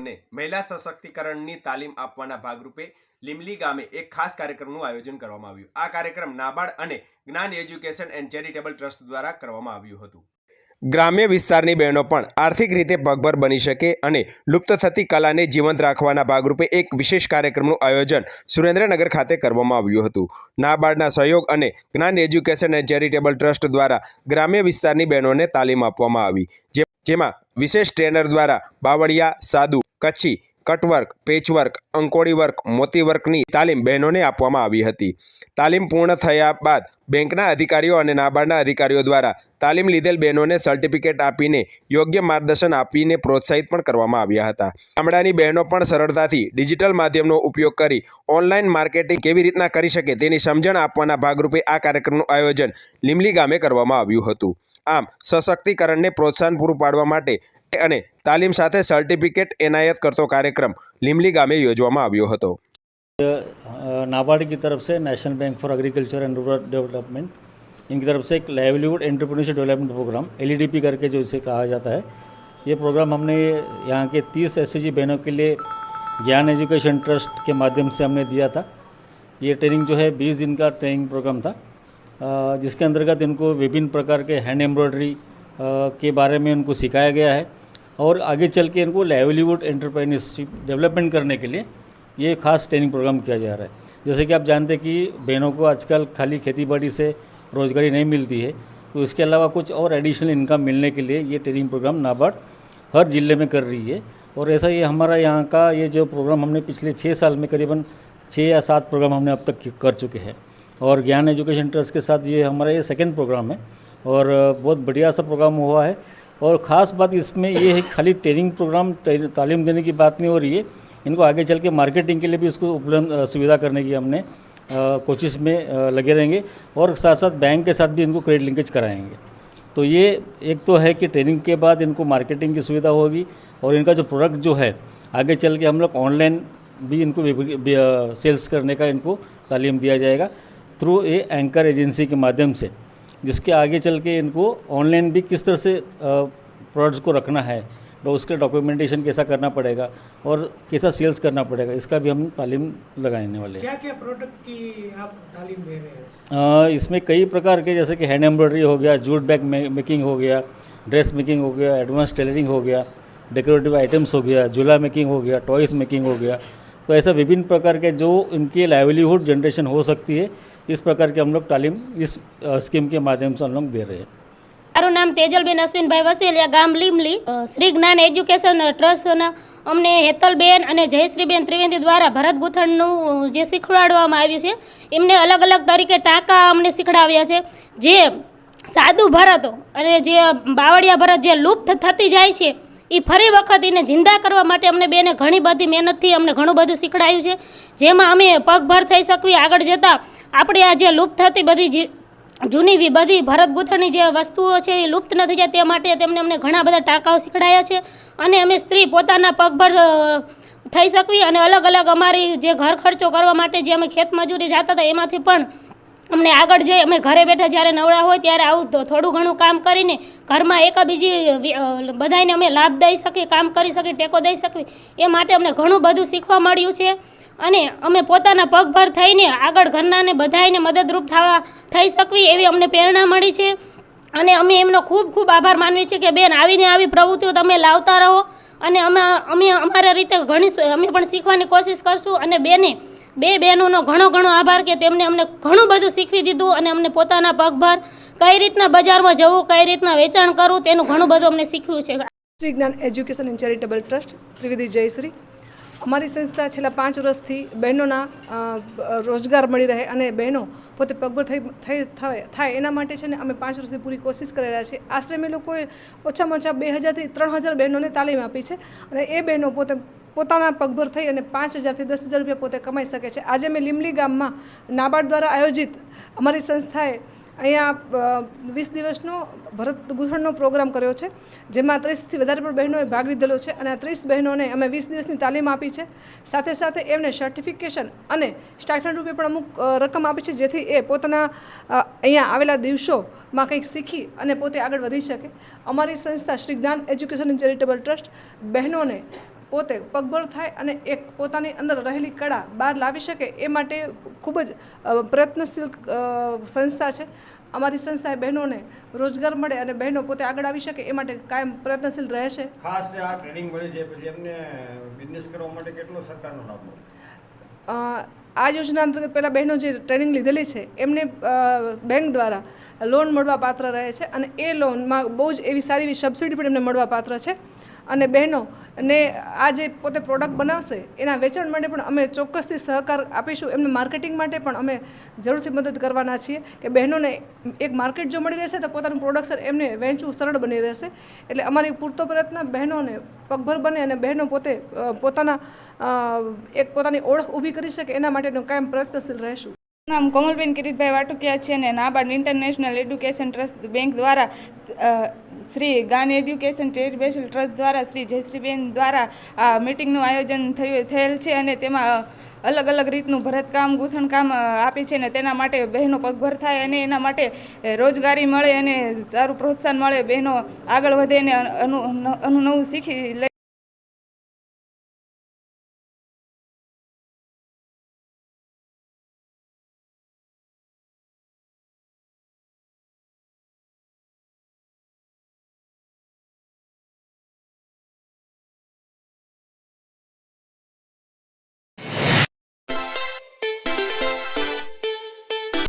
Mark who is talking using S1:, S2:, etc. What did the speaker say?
S1: બહેનોને મહિલા સશક્તિકરણની તાલીમ આપવાના ભાગરૂપે લીમલી ગામે એક ખાસ કાર્યક્રમનું આયોજન કરવામાં આવ્યું. આ કાર્યક્રમ નાબાર્ડ અને જ્ઞાન એજ્યુકેશન એન્ડ ચેરિટેબલ ટ્રસ્ટ દ્વારા કરવામાં આવ્યું હતું. ગ્રામ્ય વિસ્તારની બહેનો પણ આર્થિક રીતે પગભર બની શકે અને લુપ્ત થતી કલાને જીવંત રાખવાના ભાગરૂપે એક વિશેષ કાર્યક્રમનું આયોજન સુરેન્દ્રનગર ખાતે કરવામાં આવ્યું હતું. નાબાર્ડના સહયોગ અને જ્ઞાન એજ્યુકેશન એન્ડ ચેરિટેબલ ટ્રસ્ટ દ્વારા ગ્રામ્ય વિસ્તારની બહેનોને તાલીમ આપવામાં આવી. જે જેમાં વિશેષ ટ્રેનર દ્વારા બાવળિયા, સાદુ, કચ્છી, કટવર્ક, પેચવર્ક અંકોડી વર્ક મોતી તાલીમ બહેનોને આપવામાં આવી હતી. તાલીમ પૂર્ણ થયા બાદ બેંકના અધિકારીઓ અને નાબાર્ડના અધિકારીઓ દ્વારા તાલીમ લીધેલ બહેનોને સર્ટિફિકેટ આપીને યોગ્ય માર્ગદર્શન આપીને પ્રોત્સાહિત પણ કરવામાં આવ્યા હતા. ગામડાની બહેનો પણ સરળતાથી ડિજિટલ માધ્યમનો ઉપયોગ કરી ઓનલાઈન માર્કેટિંગ કેવી રીતના કરી શકે તેની સમજણ આપવાના ભાગરૂપે આ કાર્યક્રમનું આયોજન લીમલી ગામે કરવામાં આવ્યું હતું. આમ સશક્તિકરણને પ્રોત્સાહન પૂરું પાડવા માટે અને તાલીમ સાથે સર્ટિફિકેટ એનાયત કરતો કાર્યક્રમ લીમલી ગામે યોજવામાં આવ્યો હતો
S2: नाबार्ड की तरफ से national bank for agriculture and rural development इनकी तरफ से एक livelihood entrepreneurship development programme L करके जो इसे कहा जाता है ये प्रोग्राम हमने यहाँ के 30 एस बहनों के लिए ज्ञान एजुकेशन ट्रस्ट के माध्यम से हमने दिया था ये ट्रेनिंग जो है 20 दिन का ट्रेनिंग प्रोग्राम था अ, जिसके अंतर्गत इनको विभिन्न प्रकार के हैंड एम्ब्रॉयडरी के बारे में उनको सिखाया गया है और आगे चल के इनको लाइवलीवुड एंटरप्रेन्योरशिप डेवलपमेंट करने के लिए ये खास ट्रेनिंग प्रोग्राम किया जा रहा है। जैसे कि आप जानते हैं कि बहनों को आजकल खाली खेती बाड़ी से रोज़गारी नहीं मिलती है तो इसके अलावा कुछ और एडिशनल इनकम मिलने के लिए ये ट्रेनिंग प्रोग्राम नाबार्ड हर ज़िले में कर रही है। और ऐसा ये हमारा यहाँ का ये जो प्रोग्राम हमने पिछले छः साल में करीबन छः या सात प्रोग्राम हमने अब तक कर चुके हैं। और ज्ञान एजुकेशन ट्रस्ट के साथ ये हमारा ये सेकेंड प्रोग्राम है और बहुत बढ़िया सा प्रोग्राम हुआ है। और ख़ास बात इसमें ये है खाली ट्रेनिंग प्रोग्राम तालीम देने की बात नहीं हो रही है। इनको आगे चल के मार्केटिंग के लिए भी इसको उपलब्ध सुविधा करने की हमने कोशिश में लगे रहेंगे और साथ साथ बैंक के साथ भी इनको क्रेडिट लिंकेज कराएँगे। तो ये एक तो है कि ट्रेनिंग के बाद इनको मार्केटिंग की सुविधा होगी और इनका जो प्रोडक्ट जो है आगे चल के हम लोग ऑनलाइन भी इनको विभ- भी, अ, सेल्स करने का इनको तालीम दिया जाएगा। थ्रू ए एंकर एजेंसी के माध्यम से जिसके आगे चल के इनको ऑनलाइन भी किस तरह से प्रोडक्ट्स को रखना है तो उसके डॉक्यूमेंटेशन कैसा करना पड़ेगा और कैसा सेल्स करना पड़ेगा इसका भी हम तालीम लगाने वाले हैं।
S3: क्या क्या प्रोडक्ट की आप तालीम दे रहे हैं?
S2: इसमें कई प्रकार के जैसे कि हैंड एम्ब्रॉयडरी हो गया जूट बैग मेकिंग हो गया ड्रेस मेकिंग हो गया एडवांस टेलरिंग हो गया डेकोरेटिव आइटम्स हो गया झूला मेकिंग हो गया टॉयस मेकिंग हो गया। तो ऐसा विभिन्न प्रकार के जो इनकी लाइवलीहुड जनरेशन हो सकती है इस प्रकार के हम लोग तालीम इस अ, स्कीम के माध्यम से हम लोग दे रहे हैं
S4: મારું નામ તેજલબેન અશ્વિનભાઈ વસેલિયા ગામ લીમલી અ, શ્રી જ્ઞાન એજ્યુકેશન ટ્રસ્ટના અમને હેતલબેન અને જયશ્રીબેન ત્રિવેદી દ્વારા ભરત ગૂંથણનું જે શીખવાડવામાં આવ્યું છે એમને અલગ અલગ તરીકે ટાંકા અમને શીખડાવ્યા છે જે સાદું ભરત અને જે બાવળિયા ભરત જે લુપ્ત થતી જાય છે એ ફરી વખત એને જિંદા કરવા માટે અમને બેને ઘણી બધી મહેનતથી અમને ઘણું બધું શીખડાયું છે. જેમાં અમે પગભર થઈ શકવી, આગળ જતાં આપણે આ જે લુપ્ત થતી બધી જૂની બધી ભરત ગૂંથણની જે વસ્તુઓ છે એ લુપ્ત નથી જાય તે માટે તેમને અમને ઘણા બધા ટાંકાઓ શીખડાયા છે. અને અમે સ્ત્રી પોતાના પગભર થઈ શકવી અને અલગ અલગ અમારી જે ઘર ખર્ચો કરવા માટે જે અમે ખેતમજૂરી જતા હતા એમાંથી પણ અમને આગળ જઈ અમે ઘરે બેઠા જ્યારે નવરા હોય ત્યારે આવું થોડું ઘણું કામ કરીને ઘરમાં એક બીજી બધાને અમે લાભ દઈ શકીએ, કામ કરી શકીએ, ટેકો દઈ શકીએ, એ માટે અમને ઘણું બધું શીખવા મળ્યું છે. અને અમે પોતાના પગભર થઈને આગળ ઘરનાને બધાને મદદરૂપ થવા, થઈ શકવી એવી અમને પ્રેરણા મળી છે. અને અમે એમનો ખૂબ ખૂબ આભાર માનવી છીએ કે બેન આવીને આવી પ્રવૃત્તિઓ તમે લાવતા રહો. અને અમે અમે અમારા રીતે ઘણી અમે પણ શીખવાની કોશિશ કરશું અને બેને બે બહેનોનો ઘણો ઘણો આભાર કે તેમને અમને ઘણું બધું શીખવી દીધું અને અમને પોતાના પગભર કઈ રીતના બજારમાં જવું, કઈ રીતના વેચાણ કરવું, તેનું ઘણું બધું અમને શીખવ્યું છે.
S5: Shri Gyan education and charitable trust, Trivedi Jayshree. અમારી સંસ્થા છેલ્લા પાંચ વર્ષથી બહેનોના રોજગાર મળી રહે અને બહેનો પોતે પગભર થઈ થાય એના માટે છે ને અમે પાંચ વર્ષથી પૂરી કોશિશ કરી રહ્યા છીએ. આશરે અમે લોકોએ ઓછામાં ઓછા બે હજારથી ત્રણ હજાર બહેનોને તાલીમ આપી છે અને એ બહેનો પોતે પોતાના પગભર થઈ અને પાંચ હજારથી દસ હજાર રૂપિયા પોતે કમાઈ શકે છે. આજે મેં લીમલી ગામમાં નાબાર્ડ દ્વારા આયોજિત અમારી સંસ્થાએ અહીંયા વીસ દિવસનો ભરત ગૂંથણનો પ્રોગ્રામ કર્યો છે, જેમાં ત્રીસથી વધારે પણ બહેનોએ ભાગ લીધેલો છે અને આ ત્રીસ બહેનોને અમે વીસ દિવસની તાલીમ આપી છે. સાથે સાથે એમને સર્ટિફિકેશન અને સ્ટાઇફન રૂપે પણ અમુક રકમ આપી છે, જેથી એ પોતાના અહીંયા આવેલા દિવસોમાં કંઈક શીખી અને પોતે આગળ વધી શકે. અમારી સંસ્થા Shri Gyan education charitable trust બહેનોને પોતે પગભર થાય અને એક પોતાની અંદર રહેલી કળા બહાર લાવી શકે એ માટે ખૂબ જ પ્રયત્નશીલ સંસ્થા છે. અમારી સંસ્થાએ બહેનોને રોજગાર મળે અને બહેનો પોતે આગળ આવી શકે એ માટે કાયમ પ્રયત્નશીલ રહેશે.
S6: ખાસ આ ટ્રેનિંગ મળે છે પછી એમને બિઝનેસ કરવા માટે કેટલો સરકારનો લાભ
S5: આ યોજના અંતર્ગત પહેલાં બહેનો જે ટ્રેનિંગ લીધેલી છે એમને બેંક દ્વારા લોન મળવા પાત્ર રહે છે અને એ લોનમાં બહુ જ એવી સારી એવી સબસિડી પણ એમને મળવા પાત્ર છે. અને બહેનો ને આ જે પોતે પ્રોડક્ટ બનાવશે, એના વેચાણ માટે પણ અમે ચોક્કસથી સહકાર આપીશું. એમને માર્કેટિંગ માટે પણ અમે જરૂરથી મદદ કરવાના છીએ કે બહેનોને એક માર્કેટ જો મળી રહેશે તો પોતાનું પ્રોડક્શન એમને વેચવું સરળ બની રહેશે. એટલે અમારી પૂરતો પ્રયત્ન બહેનોને પગભર બને અને બહેનો પોતે પોતાના એક પોતાની ઓળખ ઊભી કરી શકે એના માટેનું કાયમ પ્રયત્નશીલ રહેશું.
S7: નામ કોમલબેન કિરીટભાઈ વાટુકિયા છે અને NABARD international education trust bank દ્વારા શ્રી ગાન એડ્યુકેશન ચેરિટેબલ ટ્રસ્ટ દ્વારા, શ્રી જયશ્રીબેન દ્વારા આ મિટિંગનું આયોજન થયું, થયેલ છે અને તેમાં અલગ અલગ રીતનું ભરતકામ, ગૂંથણકામ આપે છે અને તેના માટે બહેનો પગભર થાય અને એના માટે રોજગારી મળે અને સારું પ્રોત્સાહન મળે, બહેનો આગળ વધે અને અનુ અનુ નવું શીખી